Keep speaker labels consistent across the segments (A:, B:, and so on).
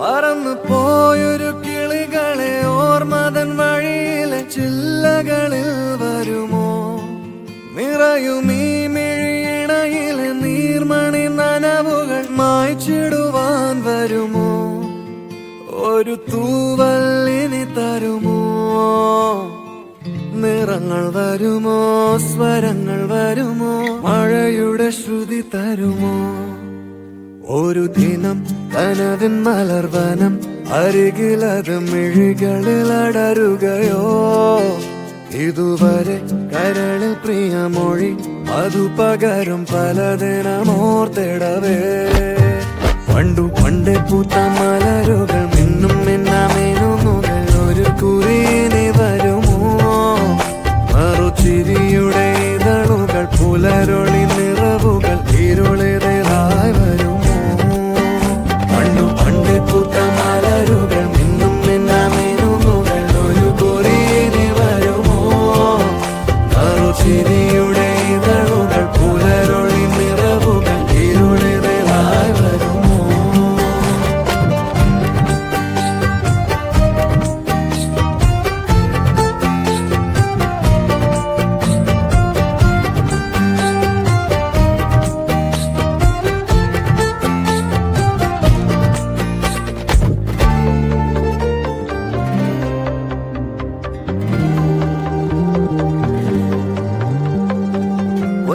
A: പറന്നു പോയൊരു കിളികളെ ഓർമ്മതൻ വഴിയിലെ ചില്ലകളിൽ വരുമോ? നിറയും വരുമോ? ഒരു തൂവല്ലിനി തരുമോ? നിറങ്ങൾ വരുമോ? സ്വരങ്ങൾ വരുമോ? മഴയുടെ ശ്രുതി തരുമോ? ഒരു ദിനം കനവിൻ മലർവനം അരികിലത് മിഴികളിൽ അടരുകയോ? ഇതുവരെ കരളിൽ പ്രിയമൊഴി അതു പകരും പലതിനമോർത്തിടവേ പണ്ടു പണ്ടേ പൂത്ത മലരുകൾ.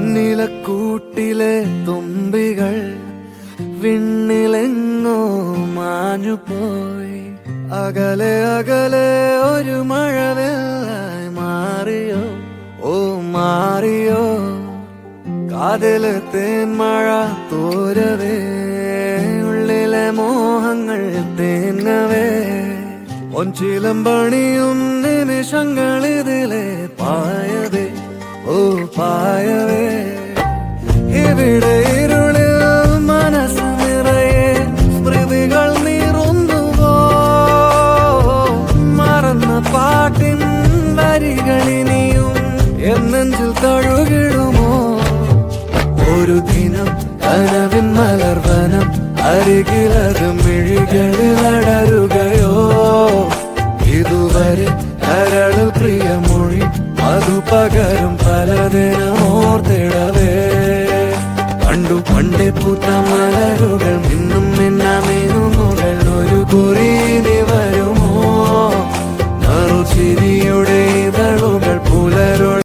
A: പൊന്നിലക്കൂട്ടിലെ തുമ്പികൾ വിണ്ണിലെങ്ങോ മാഞ്ഞുപോയി. അകലെ അകലെ ഒരു മഴവെള്ളായി മാറിയോ? ഓ മാറിയോ? കാതിൽ തേന്മഴ തോരവേ ഉള്ളിലെ മോഹങ്ങൾ തേങ്ങവേ. ഒഞ്ചിലം പണിയും നിമിഷങ്ങളിതിലെ പായവേ ഓ പായവേ. ഒരു ദിനം കനവിൻ മലർവനം അരികിലത് അടരുകയോ? ഇതുവരെ കരളിൽ പ്രിയമൊഴി അതു പകരും പലതിനോർത്തിടവേ കണ്ടു പണ്ടേ പൂത്ത മലരുകൾ കുറി